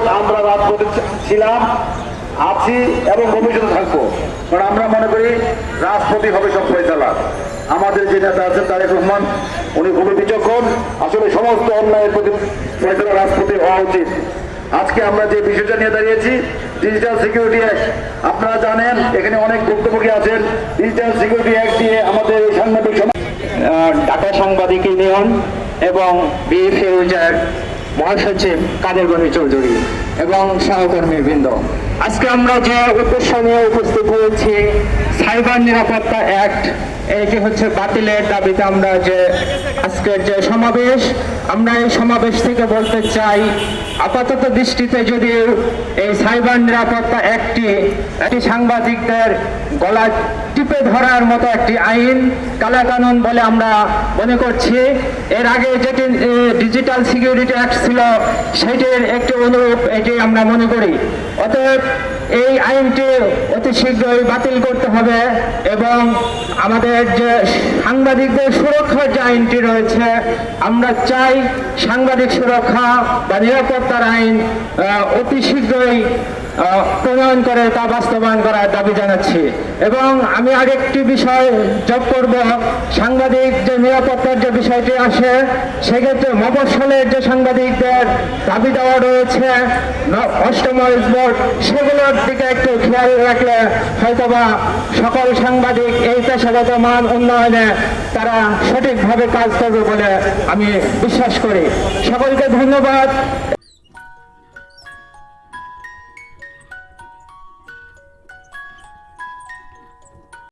যাবৎ আমরা রাজপথে ছিলাম, আছি এবং ভবিষ্যতে থাকব। কারণ আমরা মনে করি রাজপথই হবে সব ফয়সালা আমাদের যে নেতা আছেন তারেক রহমান, উনি খুবই বিচক্ষণ। আসলে সমস্ত অন্যায়ের প্রতি ফয়সালা রাজপথে হওয়া উচিত। আজকে আমরা যে বিষয়টা নিয়ে দাঁড়িয়েছি ডিজিটাল সিকিউরিটি অ্যাক্ট আপনারা জানেন, এখানে অনেক ভুক্তভোগী আছেন। ডিজিটাল সিকিউরিটি অ্যাক্ট দিয়ে আমাদের এই সাংবাদিক ঢাকা সাংবাদিক ইউনিয়ন এবং বিএফএর মহাসচিব কাদের গনি চৌধুরী এবং সহকর্মী বৃন্দ। আজকে আমরা যে উদ্দেশ্য নিয়ে উপস্থিত হয়েছি, সাইবার নিরাপত্তা অ্যাক্ট, এটি হচ্ছে বাতিলের দাবিতে আমরা যে আজকের যে সমাবেশ, আমরা এই সমাবেশ থেকে বলতে চাই, আপাতত দৃষ্টিতে যদি এই সাইবার নিরাপত্তা অ্যাক্টটি একটি সাংবাদিকদের গলা টিপে ধরার মতো একটি আইন কালাকানুন বলে আমরা মনে করছি, এর আগে যেটি ডিজিটাল সিকিউরিটি অ্যাক্ট ছিল, সেটির একটি অনুরূপ এটি আমরা মনে করি। অতএব এই আইনটি অতি শীঘ্রই বাতিল করতে হবে এবং আমাদের যে সাংবাদিকদের সুরক্ষার যে আইনটি রয়েছে, আমরা চাই সাংবাদিক সুরক্ষা বা নিরাপত্তার আইন অতি শীঘ্রই প্রণয়ন করে তা বাস্তবায়ন করার দাবি জানাচ্ছি। এবং আমি আরেকটি বিষয় যোগ করব। সাংবাদিক যে নিরাপত্তার যে বিষয়টি আসে, সেক্ষেত্রে মফস্বলের যে সাংবাদিকদের দাবি দেওয়া রয়েছে অষ্টম বোর্ড, সেগুলোর দিকে একটু খেয়াল রাখলে হয়তোবা সকল সাংবাদিক এই পেশাগত মান উন্নয়নে তারা সঠিকভাবে কাজ করবে বলে আমি বিশ্বাস করি। সকলকে ধন্যবাদ।